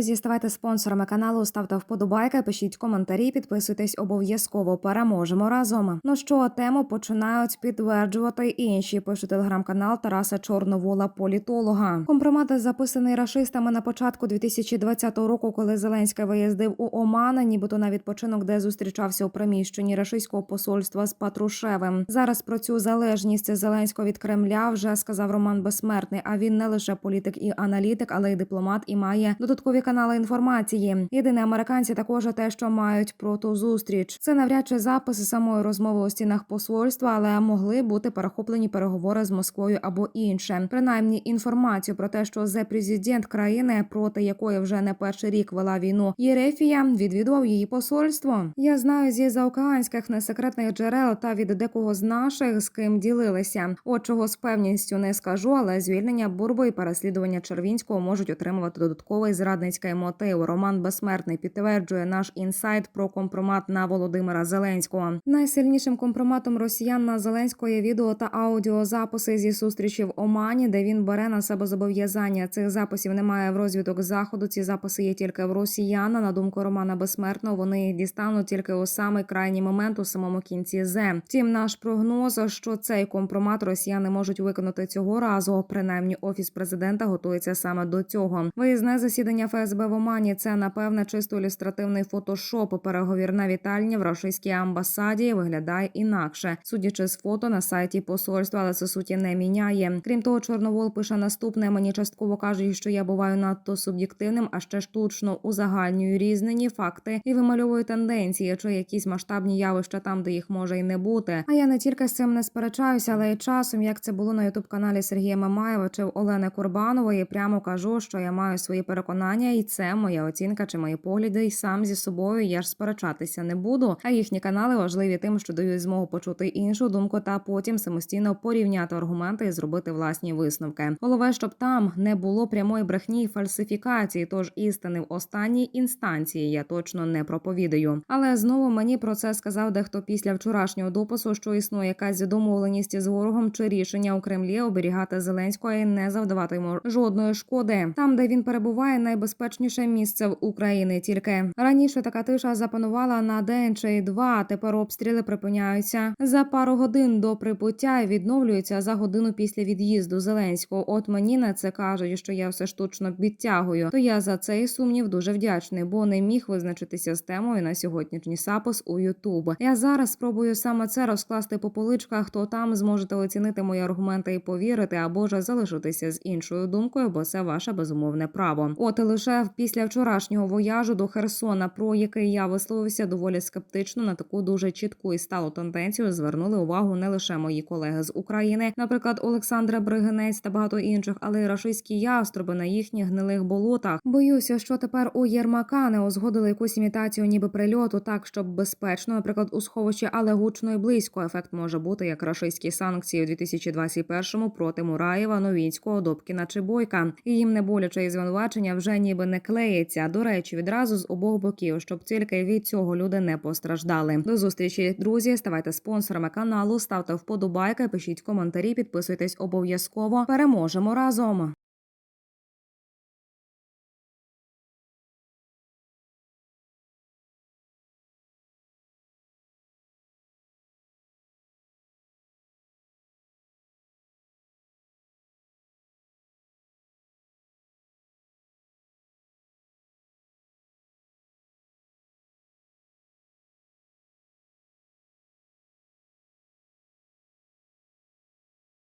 друзі, ставайте спонсорами каналу, ставте вподобайки, пишіть коментарі, підписуйтесь обов'язково. Переможемо разом. Ну що, тему починають підтверджувати інші. Пише телеграм-канал Тараса Чорновола, політолога. Компромат записаний рашистами на початку 2020 року, коли Зеленський виїздив у Оман, нібито на відпочинок, де зустрічався у приміщенні рашистського посольства з Патрушевим. Зараз про цю залежність Зеленського від Кремля вже сказав Роман Безсмертний. А він не лише політик і аналітик, але й дипломат і має додаткові канали інформації. Єдине американці також те, що мають про ту зустріч. Це навряд чи записи самої розмови у стінах посольства, але могли бути перехоплені переговори з Москвою або інше. Принаймні інформацію про те, що зе президент країни, проти якої вже не перший рік вела війну, Єрефія відвідував її посольство. Я знаю зі заокеанських несекретних джерел та від декого з наших з ким ділилися. От чого з певністю не скажу, але звільнення бурби і переслідування Червінського можуть отримувати додатковий зрадницький мотив. Роман Безсмертний підтверджує наш інсайт про компромат на Володимира Зеленського. Найсильнішим компроматом росіян на Зеленського є відео та аудіозаписи зі зустрічі в Омані, де він бере на себе зобов'язання. Цих записів немає в розвиток заходу. Ці записи є тільки в росіян. На думку Романа Безсмертного, вони їх дістануть тільки у самий крайній момент у самому кінці зе. Втім, наш прогноз, що цей компромат росіяни можуть виконати цього разу. Принаймні, офіс президента готується саме до цього. Виїзне засідання ФСБ в Омані це напевне чисто ілюстративний фотошоп. Переговірна вітальня в російській амбасаді виглядає інакше, судячи з фото на сайті посольства, але це суті не міняє. Крім того, Чорновол пише наступне. Мені частково кажуть, що я буваю надто суб'єктивним, а ще штучно узагальнюю різнені факти і вимальовую тенденції чи якісь масштабні явища там, де їх може й не бути. А я не тільки з цим не сперечаюся, але й часом, як це було на ютуб каналі Сергія Мамаєва чи в Олени Курбанової, прямо кажу, що я маю свої переконання, і це моя оцінка чи мої погляди. І сам зі собою я ж сперечатися не буду. А їхні канали важливі тим, що дають змогу почути іншу думку та потім самостійно порівняти аргументи і зробити власні висновки. Головне, щоб там не було прямої брехні і фальсифікації, тож істини в останній інстанції я точно не проповідаю. Але знову мені про це сказав дехто після вчорашнього допису, що існує якась домовленість з ворогом чи рішення у Кремлі оберігати Зеленського і не завдавати йому жодної шкоди. Там, де він перебуває, найбезпечніше місце в Україні. Тільки раніше така тиша запанувала на день чи два. Тепер обстріли припиняються за пару годин до прибуття і відновлюються за годину після від'їзду Зеленського. От мені на це кажуть, що я все штучно підтягую. То я за цей сумнів дуже вдячний, бо не міг визначитися з темою на сьогоднішній запис у Ютуб. Я зараз спробую саме це розкласти по поличках. Хто там зможете оцінити мої аргументи і повірити, або ж залишитися з іншою думкою, бо це ваше безумовне право. От і лише після вчорашнього вояжу до Херсона, про який я висловився доволі скептично на таку дуже чітку і сталу тенденцію, звернули увагу не лише мої колеги з України, наприклад, Олександра Бригинець та багато інших, але й рашистські яструби на їхніх гнилих болотах. Боюся, що тепер у Єрмака не узгодили якусь імітацію, ніби прильоту, так щоб безпечно, наприклад, у сховищі, але гучно і близько. Ефект може бути як рашистські санкції у 2021-му проти Мураєва, Новінського, Добкіна чи Бойка. І їм не боляче і звинувачення вже ніби не клеїться. До речі, відразу з обох боків, щоб тільки від цього люди не постраждали. До зустрічі, друзі. Ставайте спонсорами каналу, ставте вподобайки, пишіть коментарі, підписуйтесь обов'язково. Переможемо разом.